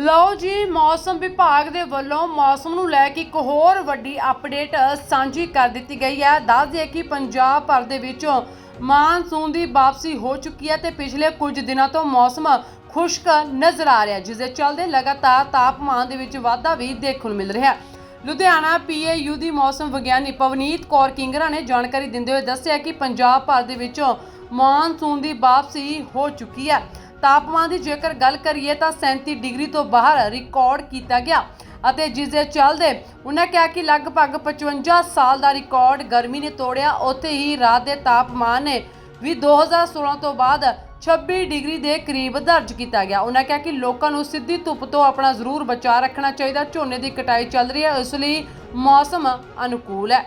ਲਓ ਜੀ, ਮੌਸਮ ਵਿਭਾਗ ਦੇ ਵੱਲੋਂ ਮੌਸਮ ਨੂੰ ਲੈ ਕੇ ਇੱਕ ਹੋਰ ਵੱਡੀ ਅਪਡੇਟ ਸਾਂਝੀ ਕਰ ਦਿੱਤੀ ਗਈ ਹੈ। ਦੱਸ ਦਈਏ ਕਿ ਪੰਜਾਬ ਭਰ ਦੇ ਵਿੱਚੋਂ ਮਾਨਸੂਨ ਦੀ ਵਾਪਸੀ ਹੋ ਚੁੱਕੀ ਹੈ ਤੇ ਪਿਛਲੇ ਕੁਝ ਦਿਨਾਂ ਤੋਂ ਮੌਸਮ ਖੁਸ਼ਕ ਨਜ਼ਰ ਆ ਰਿਹਾ ਜਿਸ ਦੇ ਚੱਲਦੇ ਲਗਾਤਾਰ ਤਾਪਮਾਨ ਦੇ ਵਿੱਚ ਵਾਧਾ ਵੀ ਦੇਖਣ ਨੂੰ ਮਿਲ ਰਿਹਾ ਹੈ। ਲੁਧਿਆਣਾ ਪੀਏਯੂ ਦੀ ਮੌਸਮ ਵਿਗਿਆਨੀ ਪਵਨੀਤ ਕੌਰ ਕਿੰਗਰਾ ਨੇ ਜਾਣਕਾਰੀ ਦਿੰਦੇ ਹੋਏ ਦੱਸਿਆ ਕਿ ਪੰਜਾਬ ਭਰ ਦੇ ਵਿੱਚੋਂ ਮਾਨਸੂਨ ਦੀ ਵਾਪਸੀ ਹੋ ਚੁੱਕੀ ਹੈ। ਤਾਪਮਾਨ ਦੀ ਜੇਕਰ ਗੱਲ ਕਰੀਏ ਤਾਂ 37 ਡਿਗਰੀ ਤੋਂ ਬਾਹਰ ਰਿਕਾਰਡ ਕੀਤਾ ਗਿਆ ਅਤੇ ਜਿਸ ਦੇ ਚੱਲਦੇ ਉਹਨਾਂ ਕਿਹਾ ਕਿ ਲਗਭਗ 55 ਸਾਲ ਦਾ ਰਿਕਾਰਡ ਗਰਮੀ ਨੇ ਤੋੜਿਆ। ਉੱਥੇ ਹੀ ਰਾਤ ਦੇ ਤਾਪਮਾਨ ਨੇ ਵੀ 2016 ਤੋਂ ਬਾਅਦ 26 ਡਿਗਰੀ ਦੇ ਕਰੀਬ ਦਰਜ ਕੀਤਾ ਗਿਆ। ਉਹਨਾਂ ਕਿਹਾ ਕਿ ਲੋਕਾਂ ਨੂੰ ਸਿੱਧੀ ਧੁੱਪ ਤੋਂ ਆਪਣਾ ਜ਼ਰੂਰ ਬਚਾਅ ਰੱਖਣਾ ਚਾਹੀਦਾ। ਝੋਨੇ ਦੀ ਕਟਾਈ ਚੱਲ ਰਹੀ ਹੈ, ਇਸ ਲਈ ਮੌਸਮ ਅਨੁਕੂਲ ਹੈ।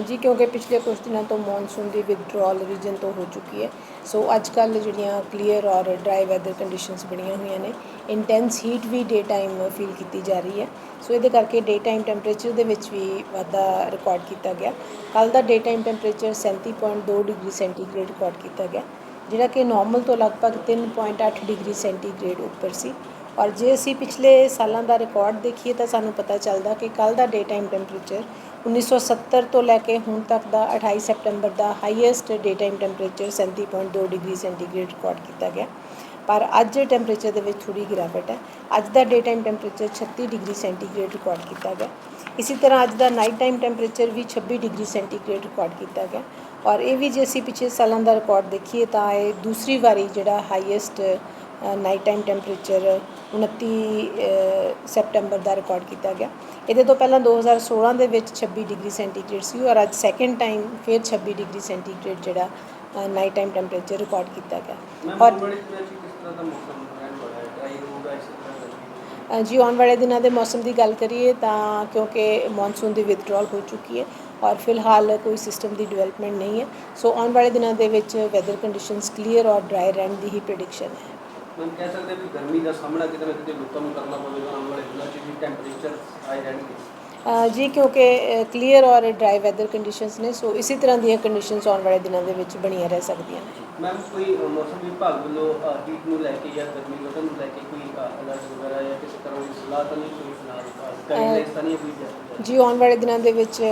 ਜੀ ਕਿਉਂਕਿ ਪਿਛਲੇ ਕੁਝ ਦਿਨਾਂ ਤੋਂ ਮੌਨਸੂਨ ਦੀ ਵਿਦਡਰਾਲ ਰੀਜਨ ਤੋਂ ਹੋ ਚੁੱਕੀ ਹੈ। ਸੋ ਅੱਜ ਕੱਲ੍ਹ ਜਿਹੜੀਆਂ ਕਲੀਅਰ ਔਰ ਡਰਾਈ ਵੈਦਰ ਕੰਡੀਸ਼ਨਸ ਬਣੀਆਂ ਹੋਈਆਂ ਨੇ ਇੰਟੈਂਸ ਹੀਟ ਵੀ ਡੇ ਟਾਈਮ ਫੀਲ ਕੀਤੀ ਜਾ ਰਹੀ ਹੈ। ਸੋ ਇਹਦੇ ਕਰਕੇ ਡੇ ਟਾਈਮ ਟੈਂਪਰੇਚਰ ਦੇ ਵਿੱਚ ਵੀ ਵਾਧਾ ਰਿਕਾਰਡ ਕੀਤਾ ਗਿਆ। ਕੱਲ ਦਾ day time temperature 37.2 degree centigrade record ਕੀਤਾ ਗਿਆ, ਜਿਹੜਾ ਕਿ ਨਾਰਮਲ ਤੋਂ ਲਗਭਗ 3.8 ਡਿਗਰੀ ਸੈਂਟੀਗ੍ਰੇਡ ਉੱਪਰ ਸੀ। ਔਰ ਜੇ ਅਸੀਂ ਪਿਛਲੇ ਸਾਲਾਂ ਦਾ ਰਿਕਾਰਡ ਦੇਖੀਏ ਤਾਂ ਸਾਨੂੰ ਪਤਾ ਚੱਲਦਾ ਕਿ ਕੱਲ ਦਾ ਡੇ ਟਾਈਮ ਟੈਂਪਰੇਚਰ 1970 ਤੋਂ ਲੈ ਕੇ ਹੁਣ ਤੱਕ ਦਾ 28 ਸੈਪਟੈਂਬਰ ਦਾ highest day time temperature 37.2 degree centigrade record ਕੀਤਾ ਗਿਆ। ਪਰ ਅੱਜ ਟੈਂਪਰੇਚਰ ਦੇ ਵਿੱਚ ਥੋੜੀ ਗਿਰਾਵਟ ਹੈ। ਅੱਜ ਦਾ day time temperature 36 degree centigrade record ਕੀਤਾ ਗਿਆ। ਇਸੇ ਤਰ੍ਹਾਂ ਅੱਜ ਦਾ ਨਾਈਟ ਟਾਈਮ ਟੈਂਪਰੇਚਰ ਵੀ 26 ਡਿਗਰੀ ਸੈਂਟੀਗ੍ਰੇਡ ਰਿਕਾਰਡ ਕੀਤਾ ਗਿਆ। ਔਰ ਇਹ ਵੀ ਜੇ ਅਸੀਂ ਪਿਛਲੇ ਸਾਲਾਂ ਦਾ ਰਿਕਾਰਡ ਦੇਖੀਏ ਤਾਂ ਇਹ ਦੂਸਰੀ ਵਾਰੀ ਜਿਹੜਾ ਹਾਈਐਸਟ ਨਾਈਟ ਟਾਈਮ ਟੈਂਪਰੇਚਰ 29 ਅ, ਸੈਪਟੈਂਬਰ ਦਾ ਰਿਕਾਰਡ ਕੀਤਾ ਗਿਆ। ਇਹਦੇ ਤੋਂ ਪਹਿਲਾਂ 2016 ਦੇ ਵਿੱਚ 26 ਡਿਗਰੀ ਸੈਂਟੀਗ੍ਰੇਡ ਸੀ ਔਰ ਅੱਜ ਸੈਕੰਡ ਟਾਈਮ ਫਿਰ 26 ਡਿਗਰੀ ਸੈਂਟੀਗ੍ਰੇਡ ਜਿਹੜਾ ਨਾਈਟ ਟਾਈਮ ਟੈਂਪਰੇਚਰ ਰਿਕਾਰਡ ਕੀਤਾ ਗਿਆ। ਔਰ ਜੀ ਆਉਣ ਵਾਲੇ ਦਿਨਾਂ ਦੇ ਮੌਸਮ ਦੀ ਗੱਲ ਕਰੀਏ ਤਾਂ ਕਿਉਂਕਿ ਮੌਨਸੂਨ ਦੀ ਵਿਦਡਰਾਲ ਹੋ ਚੁੱਕੀ ਹੈ ਔਰ ਫਿਲਹਾਲ ਕੋਈ ਸਿਸਟਮ ਦੀ ਡਿਵੈਲਪਮੈਂਟ ਨਹੀਂ ਹੈ। ਸੋ ਆਉਣ ਵਾਲੇ ਦਿਨਾਂ ਦੇ ਵਿੱਚ ਵੈਦਰ ਕੰਡੀਸ਼ਨਸ ਕਲੀਅਰ ਔਰ ਡਰਾਈ ਰਹਿਣ ਦੀ ਹੀ ਪ੍ਰੈਡਿਕਸ਼ਨ ਹੈ। ਮੈਮ ਕਹਿ ਸਕਦੇ ਵੀ ਗਰਮੀ ਦਾ ਸਾਹਮਣਾ ਕਿਤੇ ਨਾ ਕਿਤੇ ਲੋਕਾਂ ਨੂੰ ਕਰਨਾ ਪਵੇਗਾ ਆਉਣ ਵਾਲੇ ਦਿਨਾਂ 'ਚ ਵੀ ਟੈਂਪਰੇਚਰ ਹਾਈ ਰਹਿਣਗੇ। ਜੀ ਕਿਉਂਕਿ ਕਲੀਅਰ ਔਰ ਡਰਾਈ ਵੈਦਰ ਕੰਡੀਸ਼ਨਸ ਨੇ ਸੋ ਇਸੇ ਤਰ੍ਹਾਂ ਦੀਆਂ ਕੰਡੀਸ਼ਨਸ ਆਉਣ ਵਾਲੇ ਦਿਨਾਂ ਦੇ ਵਿੱਚ ਬਣੀਆਂ ਰਹਿ ਸਕਦੀਆਂ ਨੇ। ਮੈਮ ਕੋਈ ਮੌਸਮ ਵਿਭਾਗ ਵੱਲੋਂ ਹੀਟ ਨੂੰ ਲੈ ਕੇ ਜਾਂ ਗਰਮੀ ਵਧਣ ਨੂੰ ਲੈ ਕੇ ਕੋਈ ਅਲਰਟ ਵਗੈਰਾ ਜਾਂ ਕਿਸੇ ਤਰ੍ਹਾਂ ਦੀ ਸਲਾਹ ਤਾਂ ਨਹੀਂ ਕੋਈ ਜੀ ਆਉਣ ਵਾਲੇ ਦਿਨਾਂ ਦੇ ਵਿੱਚ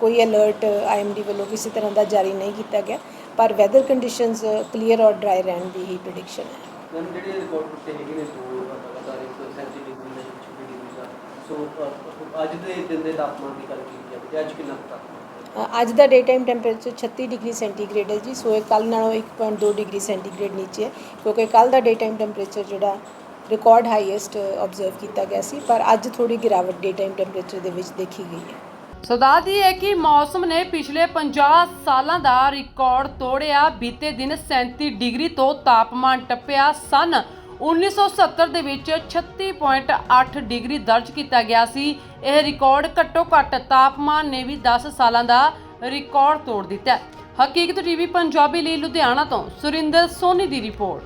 ਕੋਈ ਅਲਰਟ ਆਈਐਮਡੀ ਵੱਲੋਂ ਕਿਸੇ ਤਰ੍ਹਾਂ ਦਾ ਜਾਰੀ ਨਹੀਂ ਕੀਤਾ ਗਿਆ ਪਰ ਵੈਦਰ ਕੰਡੀਸ਼ਨਸ ਕਲੀਅਰ ਔਰ ਡਰਾਈ ਰਹਿਣ ਦੀ ਹੀ ਪ੍ਰੈਡਿਕਸ਼ਨ ਹੈ। ਮੈਮ ਜਿਹੜੇ ਰਿਕਾਰਡ ਟੁੱਟੇ ਹੈਗੇ ਨੇ ਦੋ ਲਗਾਤਾਰ ਇੱਕ ਸੈਂਤੀ ਡਿਗਰੀ ਦਾ 26 ਡਿਗਰੀ ਦਾ ਸੋ ਅੱਜ ਦੇ ਦਿਨ ਦੇ ਤਾਪਮਾਨ ਦੀ ਗੱਲ ਕੀਤੀ ਜਾਵੇ ਅੱਜ ਕਿੰਨਾ ਤਾਪਮਾਨ ਅੱਜ ਦਾ day time temperature 36 degree centigrade ਹੈ ਜੀ। ਸੋ ਇਹ ਕੱਲ ਨਾਲੋਂ 1.2 ਡਿਗਰੀ ਸੈਂਟੀਗ੍ਰੇਡ ਨੀਚੇ ਹੈ, ਕਿਉਂਕਿ ਕੱਲ ਦਾ ਡੇ ਟਾਈਮ ਟੈਂਪਰੇਚਰ ਜਿਹੜਾ ਰਿਕਾਰਡ ਹਾਈਐਸਟ ਆਬਜ਼ਰਵ ਕੀਤਾ ਗਿਆ ਸੀ। ਪਰ ਅੱਜ ਥੋੜੀ ਗਿਰਾਵਟ ਡੇ ਟਾਈਮ ਟੈਂਪਰੇਚਰ ਦੇ ਵਿੱਚ ਦੇਖੀ ਗਈ ਹੈ। ਸੋ ਦੱਸਦੀ ਹੈ ਕਿ ਮੌਸਮ ਨੇ ਪਿਛਲੇ 50 ਸਾਲਾਂ ਦਾ ਰਿਕਾਰਡ ਤੋੜਿਆ। ਬੀਤੇ ਦਿਨ 37 ਡਿਗਰੀ ਤੋਂ ਤਾਪਮਾਨ ਟੱਪਿਆ ਸਨ। 1970 ਦੇ ਵਿੱਚ 36.8 ਡਿਗਰੀ ਦਰਜ ਕੀਤਾ ਗਿਆ ਸੀ। ਇਹ ਰਿਕਾਰਡ ਘੱਟੋ ਘੱਟ ਤਾਪਮਾਨ ਨੇ ਵੀ 10 ਸਾਲਾਂ ਦਾ ਰਿਕਾਰਡ ਤੋੜ ਦਿੱਤਾ ਹੈ। ਹਕੀਕਤ ਟੀਵੀ ਪੰਜਾਬੀ ਲਈ ਲੁਧਿਆਣਾ ਤੋਂ ਸੁਰਿੰਦਰ ਸੋਨੀ ਦੀ ਰਿਪੋਰਟ।